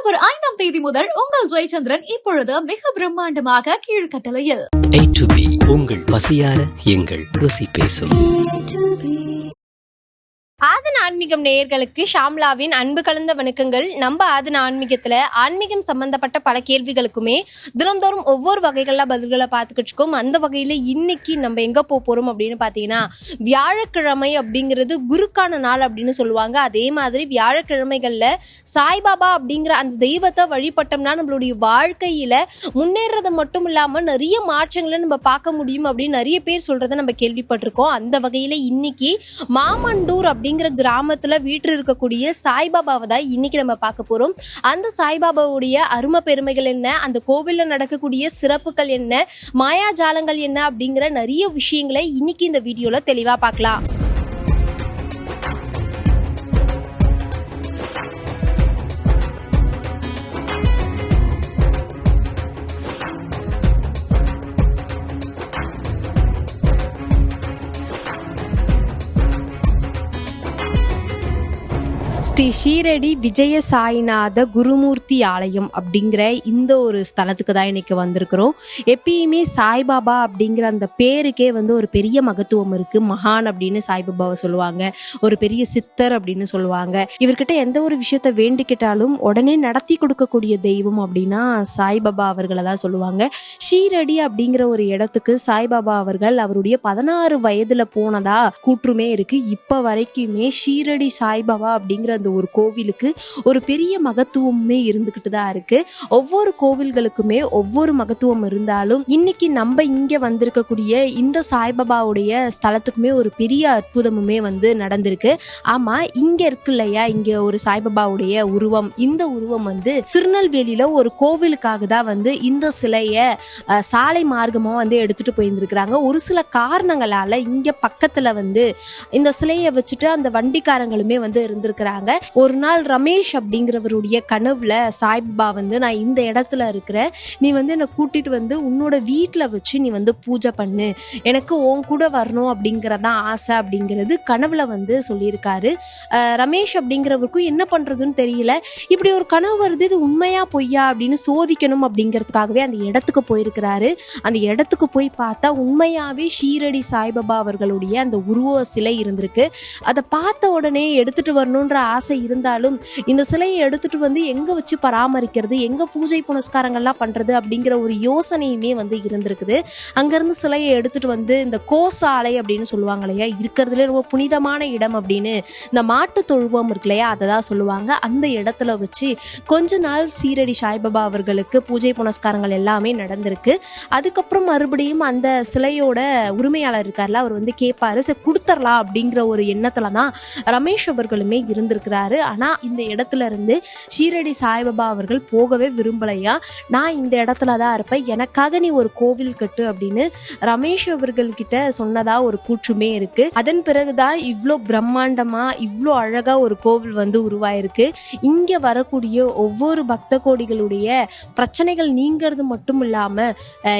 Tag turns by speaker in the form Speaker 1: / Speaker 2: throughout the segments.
Speaker 1: October ஐந்தாம் தேதி முதல் உங்கள் ஜெயச்சந்திரன் இப்பொழுது மிக பிரம்மாண்டமாக கீழ்கட்டளையில்.
Speaker 2: உங்கள் பசியார எங்கள் ருசி பேசும்.
Speaker 3: ஆதன ஆன்மீகம் நேயர்களுக்கு ஷாம்லாவின் அன்பு கலந்த வணக்கங்கள். நம்ம ஆதன ஆன்மீகத்துல ஆன்மீகம் சம்பந்தப்பட்ட பல கேள்விகளுக்குமே தினந்தோறும் ஒவ்வொரு வகைகள்ல பதில்களை பார்த்துக்கிட்டு இருக்கோம். அந்த வகையில இன்னைக்கு நம்ம எங்க போக போறோம் அப்படின்னு பாத்தீங்கன்னா வியாழக்கிழமை அப்படிங்கிறது குருக்கான நாள் அப்படின்னு சொல்லுவாங்க. அதே மாதிரி வியாழக்கிழமைகள்ல சாய்பாபா அப்படிங்கிற அந்த தெய்வத்தை வழிபட்டோம்னா நம்மளுடைய வாழ்க்கையில முன்னேறது மட்டும் இல்லாம நிறைய மாற்றங்களை நம்ம பார்க்க முடியும் அப்படின்னு நிறைய பேர் சொல்றதை நம்ம கேள்விப்பட்டிருக்கோம். அந்த வகையில இன்னைக்கு மாமண்டூர் அப்படிங்கிற கிராமத்துல வீட்டில் இருக்கக்கூடிய சாய்பாபாவை தான் இன்னைக்கு நம்ம பார்க்க போறோம். அந்த சாய்பாபாவுடைய அருமை பெருமைகள் என்ன? அந்த கோவில்ல நடக்கக்கூடிய சிறப்புகள் என்ன? மாயாஜாலங்கள் என்ன? அப்படிங்கிற நிறைய விஷயங்களை இன்னைக்கு இந்த வீடியோல தெளிவா பார்க்கலாம். ஸ்ரீ ஷீரடி விஜய சாய்நாத குருமூர்த்தி ஆலயம் அப்படிங்கிற இந்த ஒரு ஸ்தலத்துக்கு தான் இன்னைக்கு வந்திருக்கிறோம். எப்பயுமே சாய்பாபா அப்படிங்கிற அந்த பேருக்கே வந்து ஒரு பெரிய மகத்துவம் இருக்கு. மகான் அப்படின்னு சாய்பாபாவை சொல்லுவாங்க. ஒரு பெரிய சித்தர் அப்படின்னு சொல்லுவாங்க. இவர்கிட்ட எந்த ஒரு விஷயத்த வேண்டிக்கிட்டாலும் உடனே நடத்தி கொடுக்கக்கூடிய தெய்வம் அப்படின்னா சாய்பாபா அவர்களை தான் சொல்லுவாங்க. ஷீரடி அப்படிங்கிற ஒரு இடத்துக்கு சாய்பாபா அவர்கள் அவருடைய பதினாறு வயதுல போனதா கூற்றுமே இருக்கு. இப்போ வரைக்குமே ஷீரடி சாய்பாபா அப்படிங்கிற அந்த ஒரு கோவிலுக்கு ஒரு பெரிய மகத்துவமே இருந்துக்கிட்டு தான் இருக்கு. ஒவ்வொரு கோவில்களுக்குமே ஒவ்வொரு மகத்துவம் இருந்தாலும் இன்னைக்கு நம்ம இங்க வந்திருக்கக்கூடிய இந்த சாய்பாபாவுடைய ஸ்தலத்துக்குமே ஒரு பெரிய அற்புதமுமே வந்து நடந்திருக்கு. ஆமா இங்க இருக்கு இல்லையா? இங்க ஒரு சாய்பாபாவுடைய உருவம். இந்த உருவம் வந்து திருநெல்வேலியில ஒரு கோவிலுக்காக தான் வந்து இந்த சிலைய சாலை மார்க்கமா வந்து எடுத்துட்டு போயிருந்திருக்கிறாங்க. ஒரு சில காரணங்களால இங்க பக்கத்துல வந்து இந்த சிலையை வச்சுட்டு அந்த வண்டிக்காரங்களுமே வந்து இருந்திருக்கிறாங்க. ஒரு நாள் ரமேஷ் அப்படிங்கிறவருடைய கனவுல சாய்பாபா வந்து நான் இந்த இடத்துல இருக்கிறேன். நீ வந்து என்னை கூட்டிட்டு வந்து உன்னோட வீட்டில் வச்சு நீ வந்து பூஜை பண்ணு. எனக்கு உன் கூட வரணும் அப்படிங்கிறதான் ஆசை அப்படிங்கிறது கனவுல வந்து சொல்லியிருக்காரு. ரமேஷ் அப்படிங்கிறவருக்கும் என்ன பண்றதுன்னு தெரியல. இப்படி ஒரு கனவு வருது இது உண்மையா பொய்யா? அப்படின்னு சோதிக்கணும் அப்படிங்கிறதுக்காகவே அந்த இடத்துக்கு போயிருக்கிறாரு. அந்த இடத்துக்கு போய் பார்த்தா உண்மையாவே ஷீரடி சாய்பாபா அவர்களுடைய அந்த உருவ சிலை இருந்திருக்கு. அதை பார்த்த உடனே எடுத்துட்டு வரணுன்ற ஆசை இருந்தாலும் இந்த சிலையை எடுத்துட்டு வந்து எங்க வச்சு பராமரிக்கிறது எங்க பூஜை புனஸ்காரங்கள்லாம் பண்றது அப்படிங்கிற ஒரு யோசனையுமே வந்து இருந்திருக்குது. அங்கிருந்து சிலையை எடுத்துட்டு வந்து இந்த கோசாலை அப்படின்னு சொல்லுவாங்க இல்லையா இருக்கிறதுல ரொம்ப புனிதமான இடம் அப்படின்னு இந்த மாட்டு தொழுவம் இருக்கு இல்லையா அதை தான் சொல்லுவாங்க. அந்த இடத்துல வச்சு கொஞ்ச நாள் சீரடி சாய்பாபா அவர்களுக்கு பூஜை புனஸ்காரங்கள் எல்லாமே நடந்திருக்கு. அதுக்கப்புறம் மறுபடியும் அந்த சிலையோட உரிமையாளர் இருக்கார்ல அவர் வந்து கேட்பாரு சரி கொடுத்துர்லாம் அப்படிங்கிற ஒரு எண்ணத்துல தான் ரமேஷ் அவர்களுமே இருந்திருக்கு இருக்கிறாரு. ஆனா இந்த இடத்துல இருந்து ஷீரடி சாய்பாபா அவர்கள் போகவே விரும்பலையா? நான் இந்த இடத்துல தான் இருப்பேன். எனக்காக நீ ஒரு கோவில் கட்டு அப்படின்னு ரமேஷ் அவர்கள் கிட்ட சொன்னதா ஒரு கூற்றுமே இருக்கு. அதன் பிறகுதான் இவ்வளோ பிரம்மாண்டமா இவ்வளோ அழகா ஒரு கோவில் வந்து உருவாயிருக்கு. இங்க வரக்கூடிய ஒவ்வொரு பக்த கோடிகளுடைய பிரச்சனைகள் நீங்கிறது மட்டும் இல்லாம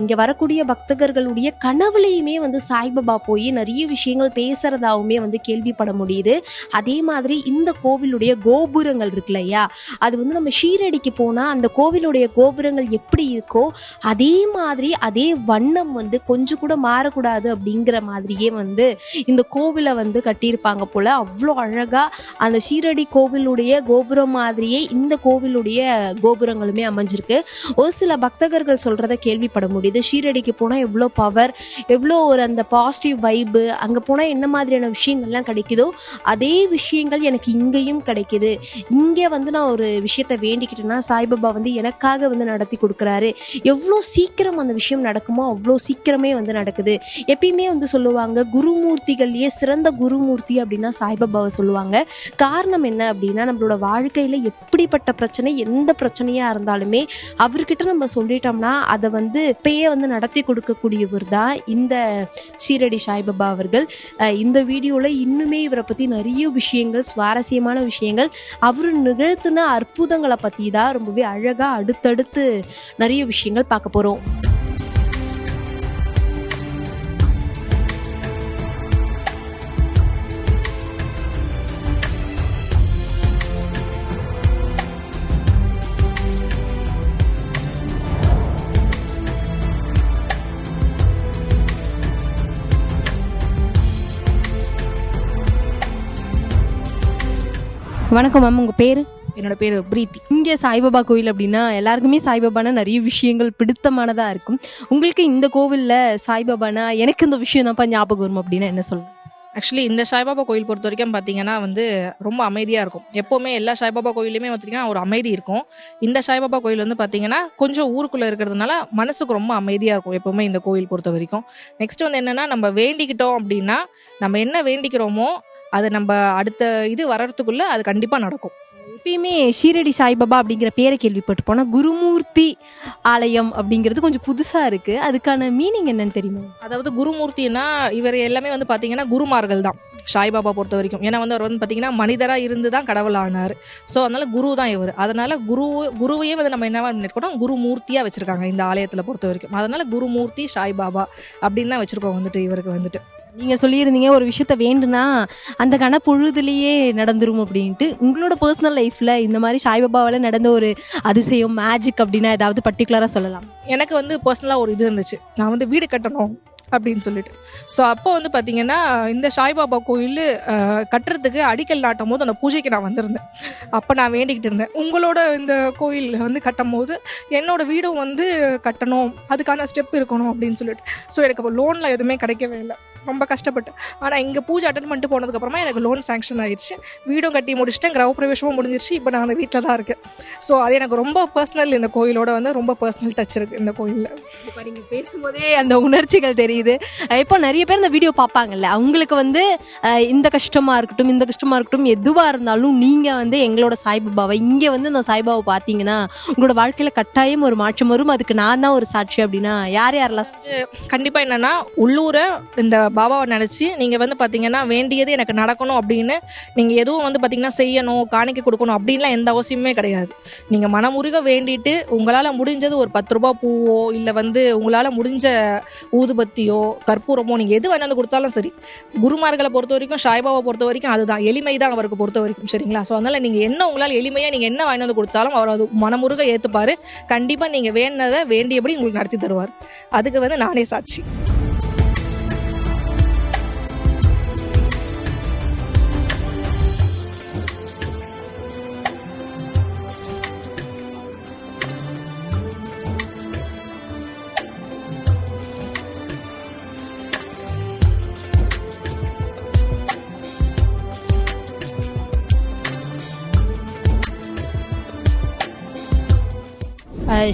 Speaker 3: இங்க வரக்கூடிய பக்தர்களுடைய கனவுலையுமே வந்து சாய்பாபா போய் நிறைய விஷயங்கள் பேசுறதாவுமே வந்து கேள்விப்பட முடியுது. அதே மாதிரி இந்த கோவிலுடைய கோபுரங்கள் இருக்கு இல்லையா அது வந்து நம்ம ஷீரடிக்கு போனால் அந்த கோவிலுடைய கோபுரங்கள் எப்படி இருக்கோ அதே மாதிரி அதே வண்ணம் வந்து கொஞ்சம் கூட மாறக்கூடாது அப்படிங்கிற மாதிரியே வந்து இந்த கோவிலை வந்து கட்டியிருப்பாங்க போல. அவ்வளோ அழகாக அந்த ஷீரடி கோவிலுடைய கோபுரம் மாதிரியே இந்த கோவிலுடைய கோபுரங்களுமே அமைஞ்சிருக்கு. ஒரு சில பக்தர்கள் சொல்கிறத கேள்விப்பட முடியுது. ஷீரடிக்கு போனால் எவ்வளோ பவர் எவ்வளோ ஒரு அந்த பாசிட்டிவ் வைப்பு அங்கே போனால் என்ன மாதிரியான விஷயங்கள்லாம் கிடைக்குதோ அதே விஷயங்கள் எனக்கு இங்கே இங்கேயும் கிடைக்குது. இங்கே வந்து நான் ஒரு விஷயத்த வேண்டிக்கிட்டேன்னா சாய்பாபா வந்து எனக்காக வந்து நடத்தி கொடுக்குறாரு. எவ்வளோ சீக்கிரம் அந்த விஷயம் நடக்குமோ அவ்வளோ சீக்கிரமே வந்து நடக்குது. எப்பயுமே வந்து சொல்லுவாங்க குருமூர்த்திகள்லேயே சிறந்த குருமூர்த்தி அப்படின்னா சாய்பாபாவை சொல்லுவாங்க. காரணம் என்ன அப்படின்னா நம்மளோட வாழ்க்கையில் எப்படிப்பட்ட பிரச்சனை எந்த பிரச்சனையாக இருந்தாலுமே அவர்கிட்ட நம்ம சொல்லிட்டோம்னா அதை வந்து இப்பயே வந்து நடத்தி கொடுக்கக்கூடியவர் தான் இந்த ஷீரடி சாய்பாபா அவர்கள். இந்த வீடியோவில் இன்னுமே இவரை பற்றி நிறைய விஷயங்கள் சுவாரஸ்யமான விஷயங்கள். அவர் நிகழ்த்தின அற்புதங்களை பற்றி தான் ரொம்பவே அழகாக அடுத்தடுத்து நிறைய விஷயங்கள் பார்க்க போகிறோம் வணக்கம் மேம் உங்கள் பேர்?
Speaker 4: என்னோட பேர் பிரீத்தி.
Speaker 3: இங்கே சாய்பாபா கோயில் அப்படின்னா எல்லாருக்குமே சாய்பாபானா நிறைய விஷயங்கள் பிடித்தமானதாக இருக்கும். உங்களுக்கு இந்த கோவிலில் சாய்பாபானா எனக்கு இந்த விஷயம் தான்ப்பா ஞாபகம் வரும் அப்படின்னா என்ன சொல்லலாம்
Speaker 4: ஆக்சுவலி இந்த சாய்பாபா கோயில் பொறுத்த வரைக்கும் பார்த்தீங்கன்னா வந்து ரொம்ப அமைதியாக இருக்கும். எப்போவுமே எல்லா சாய்பாபா கோயிலுமே பார்த்தீங்கன்னா ஒரு அமைதி இருக்கும். இந்த சாய்பாபா கோயில் வந்து பார்த்தீங்கன்னா கொஞ்சம் ஊருக்குள்ளே இருக்கிறதுனால மனசுக்கு ரொம்ப அமைதியாக இருக்கும் எப்போவுமே இந்த கோயில் பொறுத்த வரைக்கும். நெக்ஸ்ட் வந்து என்னென்னா நம்ம வேண்டிக்கிட்டோம் அப்படின்னா நம்ம என்ன வேண்டிக்கிறோமோ அது நம்ம அடுத்த இது வர்றதுக்குள்ள அது கண்டிப்பாக நடக்கும்.
Speaker 3: எப்பயுமே ஷீரடி சாய்பாபா அப்படிங்கிற பேரை கேள்விப்பட்டு போனால் குருமூர்த்தி ஆலயம் அப்படிங்கிறது கொஞ்சம் புதுசாக இருக்குது அதுக்கான மீனிங் என்னன்னு தெரியுமா?
Speaker 4: அதாவது குருமூர்த்தினா இவர் எல்லாமே வந்து பார்த்தீங்கன்னா குருமார்கள் தான் சாய்பாபா பொறுத்த வரைக்கும். ஏன்னா வந்து அவர் வந்து பார்த்தீங்கன்னா மனிதராக இருந்து தான் கடவுள் ஆனார். ஸோ அதனால குரு தான் இவர். அதனால குரு குருவையே வந்து நம்ம என்ன பண்ணிருக்கோம் குருமூர்த்தியாக வச்சிருக்காங்க இந்த ஆலயத்தில் பொறுத்த வரைக்கும். அதனால குருமூர்த்தி சாய்பாபா அப்படின்னு தான் வச்சிருக்கோம் வந்துட்டு இவருக்கு வந்துட்டு.
Speaker 3: நீங்கள் சொல்லியிருந்தீங்க ஒரு விஷயத்த வேண்டுனா அந்த கண பொழுதுலேயே நடந்துரும் அப்படின்ட்டு. உங்களோட பர்சனல் லைஃப்பில் இந்த மாதிரி சாய்பாபாவால் நடந்த ஒரு அதிசயம் மேஜிக் அப்படின்னா ஏதாவது பர்டிகுலராக சொல்லலாம்?
Speaker 4: எனக்கு வந்து பர்சனலாக ஒரு இது இருந்துச்சு. நான் வந்து வீடு கட்டணும். அப்படின்னு சொல்லிட்டு. ஸோ அப்போ வந்து பார்த்தீங்கன்னா இந்த சாய்பாபா கோயில் கட்டுறதுக்கு அடிக்கல் நாட்டும் போது அந்த பூஜைக்கு நான் வந்திருந்தேன். அப்போ நான் வேண்டிக்கிட்டு இருந்தேன். உங்களோட இந்த கோயில் வந்து கட்டும் போது என்னோட வீடும் வந்து கட்டணும். அதுக்கான ஸ்டெப் இருக்கணும் அப்படின்னு சொல்லிட்டு. ஸோ எனக்கு அப்போ லோனில் எதுவுமே கிடைக்கவே இல்லை. ரொம்ப கஷ்டப்பட்டேன். ஆனால் இங்கே பூஜை அட்டன் பண்ணிட்டு போனதுக்கப்புறமா எனக்கு லோன் சேங்ஷன் ஆயிடுச்சு வீடும் கட்டி முடிச்சிட்டேன். கிரக பிரவேசமும் முடிஞ்சிருச்சு. இப்போ நான் அந்த வீட்டில் தான் இருக்கேன். ஸோ அது எனக்கு ரொம்ப பர்சனல் இந்த கோயிலோட வந்து ரொம்ப பர்சனல் டச் இருக்குது இந்த கோயிலில்.
Speaker 3: இப்போ நீங்கள் பேசும்போதே அந்த உணர்ச்சிகள் தெரியும் தெரியுது. இப்போ நிறைய பேர் இந்த வீடியோ பார்ப்பாங்கல்ல. அவங்களுக்கு வந்து இந்த கஷ்டமாக இருக்கட்டும் இந்த கஷ்டமாக இருக்கட்டும் எதுவாக இருந்தாலும் நீங்கள் வந்து எங்களோட சாய்பாபாவை இங்கே வந்து இந்த சாய்பாபாவை பார்த்தீங்கன்னா உங்களோட வாழ்க்கையில் கட்டாயம் ஒரு மாற்றம் வரும். அதுக்கு நான் தான் ஒரு சாட்சி அப்படின்னா யார் யாரெல்லாம்
Speaker 4: கண்டிப்பாக என்னென்னா உள்ளூரை இந்த பாபாவை நினச்சி நீங்கள் வந்து பார்த்தீங்கன்னா வேண்டியது எனக்கு நடக்கணும் அப்படின்னு நீங்கள் எதுவும் வந்து பார்த்தீங்கன்னா செய்யணும் காணிக்க கொடுக்கணும் அப்படின்லாம் எந்த அவசியமே கிடையாது. நீங்கள் மனமுருக வேண்டிட்டு உங்களால் முடிஞ்சது ஒரு பத்து ரூபா பூவோ இல்லை வந்து உங்களால் முடிஞ்ச ஊதுபத்தி ஊதுபத்தியோ கற்பூரமோ நீங்கள் எது வேணாலும் கொடுத்தாலும் சரி குருமார்களை பொறுத்த வரைக்கும் சாய்பாபா பொறுத்த வரைக்கும் அதுதான். எளிமை தான் அவருக்கு பொறுத்த வரைக்கும் சரிங்களா? ஸோ அதனால் நீங்கள் என்ன உங்களால் எளிமையாக நீங்கள் என்ன வாங்கினது வந்து கொடுத்தாலும் அவர் அது மனமுருக ஏற்றுப்பார் கண்டிப்பாக நீங்கள் வேணதை வேண்டியபடி உங்களுக்கு நடத்தி தருவார். அதுக்கு வந்து நானே சாட்சி.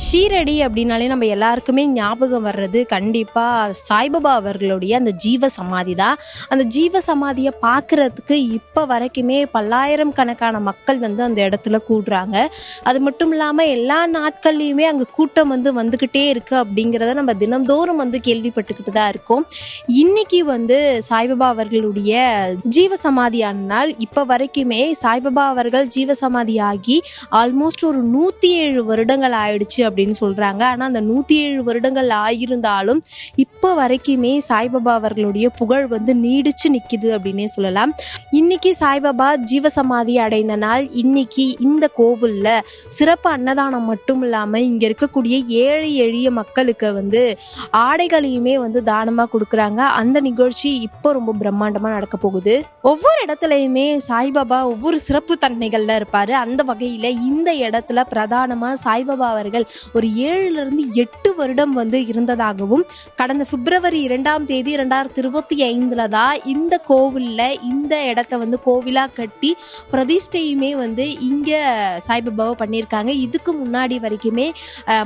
Speaker 3: ஷீரடி அப்படின்னாலே நம்ம எல்லாருக்குமே ஞாபகம் வர்றது கண்டிப்பாக சாய்பாபா அவர்களுடைய அந்த ஜீவ சமாதி தான். அந்த ஜீவ சமாதியை பார்க்குறதுக்கு இப்போ வரைக்குமே பல்லாயிரம் கணக்கான மக்கள் வந்து அந்த இடத்துல கூடுறாங்க. அது மட்டும் இல்லாமல் எல்லா நாட்கள்லையுமே அங்கே கூட்டம் வந்து வந்துக்கிட்டே இருக்குது அப்படிங்கிறத நம்ம தினந்தோறும் வந்து கேள்விப்பட்டுக்கிட்டு தான் இருக்கோம். இன்னைக்கு வந்து சாய்பாபா அவர்களுடைய ஜீவ சமாதியான நாள் இப்போ வரைக்குமே சாய்பாபா அவர்கள் ஜீவ சமாதி ஆகி ஆல்மோஸ்ட் ஒரு நூற்றி ஏழு வருடங்கள் ஆயிடுச்சு. அப்படின்னு சொல்கிறாங்க ஆனால் அந்த நூற்றி ஏழு வருடங்கள் ஆயிருந்தாலும் இப்போ வரைக்குமே சாய்பாபா அவர்களுடைய புகழ் வந்து நீடிச்சு நிற்கிது அப்படின்னே சொல்லலாம். இன்னைக்கு சாய்பாபா ஜீவசமாதி அடைந்த நாள். இன்னைக்கு இந்த கோவிலில் சிறப்பு அன்னதானம் மட்டும் இல்லாமல் இங்கே இருக்கக்கூடிய ஏழை எளிய மக்களுக்கு வந்து ஆடைகளையுமே வந்து தானமாக கொடுக்குறாங்க. அந்த நிகழ்ச்சி இப்போ ரொம்ப பிரம்மாண்டமாக நடக்க போகுது. ஒவ்வொரு இடத்துலையுமே சாய்பாபா ஒவ்வொரு சிறப்பு தன்மைகள்ல இருப்பாரு. அந்த வகையில இந்த இடத்துல பிரதானமா சாய்பாபா அவர்கள் ஒரு ஏழுல இருந்து எட்டு வருடம் வந்து இருந்ததாகவும் கடந்த பிப்ரவரி இரண்டாம் தேதி ரெண்டாயிரத்தி இருபத்தி ஐந்துல தான் இந்த கோவில்ல இந்த இடத்த வந்து கோவிலா கட்டி பிரதிஷ்டையுமே வந்து இங்க சாய்பாபாவை பண்ணியிருக்காங்க. இதுக்கு முன்னாடி வரைக்குமே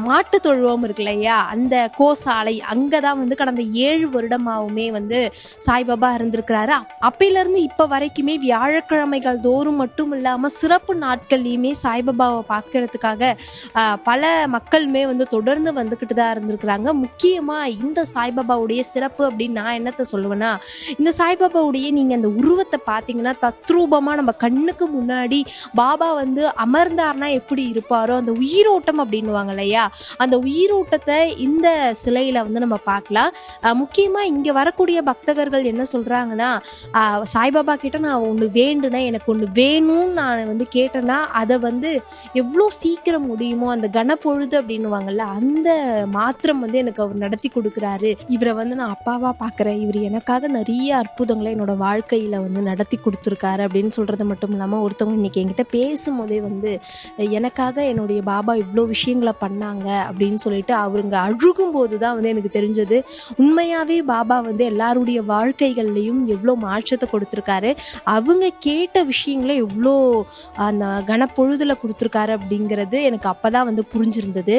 Speaker 3: மாட்டு தொழுவம் இருக்கு இல்லையா அந்த கோசாலை அங்கதான் வந்து கடந்த ஏழு வருடமாவுமே வந்து சாய்பாபா இருந்திருக்கிறாரு. அப்பையில இருந்து வரைக்குமே வியாழக்கிழமைகள் தோறும் மட்டும் இல்லாம சிறப்பு நாட்கள்லையுமே சாய்பாபாவை பார்க்கறதுக்காக பல மக்களுமே வந்து தொடர்ந்து வந்துக்கிட்டு தான் இருந்திருக்கிறாங்க. முக்கியமாக இந்த சாய்பாபாவுடைய சிறப்பு அப்படின்னு நான் என்னத்த சொல்லுவேன்னா இந்த சாய்பாபாவுடைய நீங்கள் அந்த உருவத்தை பார்த்தீங்கன்னா தத்ரூபமாக நம்ம கண்ணுக்கு முன்னாடி பாபா வந்து அமர்ந்தார்னா எப்படி இருப்பாரோ அந்த உயிரோட்டம் அப்படின்னுவாங்க இல்லையா? அந்த உயிரோட்டத்தை இந்த சிலையில் வந்து நம்ம பார்க்கலாம். முக்கியமாக இங்கே வரக்கூடிய பக்தர்கள் என்ன சொல்கிறாங்கன்னா சாய்பாபா கிட்ட நான் ஒன்று வேண்டுனேன் எனக்கு ஒன்று வேணும்னு நான் வந்து கேட்டேன்னா அதை வந்து எவ்வளோ சீக்கிரம் முடியுமோ அந்த கன பொழுது அப்படின்னுவாங்கல்ல அந்த மாத்திரம் வந்து எனக்கு அவர் நடத்தி கொடுக்குறாரு. இவரை வந்து நான் அப்பாவா பார்க்குறேன். இவர் எனக்காக நிறைய அற்புதங்களை என்னோட வாழ்க்கையில வந்து நடத்தி கொடுத்துருக்காரு அப்படின்னு சொல்றது மட்டும் இல்லாமல் ஒருத்தவங்க இன்னைக்கு என்கிட்ட பேசும்போதே வந்து எனக்காக என்னுடைய பாபா இவ்வளோ விஷயங்களை பண்ணாங்க அப்படின்னு சொல்லிட்டு அவருங்க அழுகும் போது தான் வந்து எனக்கு தெரிஞ்சது. உண்மையாவே பாபா வந்து எல்லாருடைய வாழ்க்கைகள்லையும் எவ்வளோ மாற்றத்தை கொடுத்துருக்காரு. அவங்க கேட்ட விஷயங்களை எவ்வளோ அந்த கனப்பொழுதுல கொடுத்துருக்காரு அப்படிங்கிறது எனக்கு அப்பதான் வந்து புரிஞ்சிருந்தது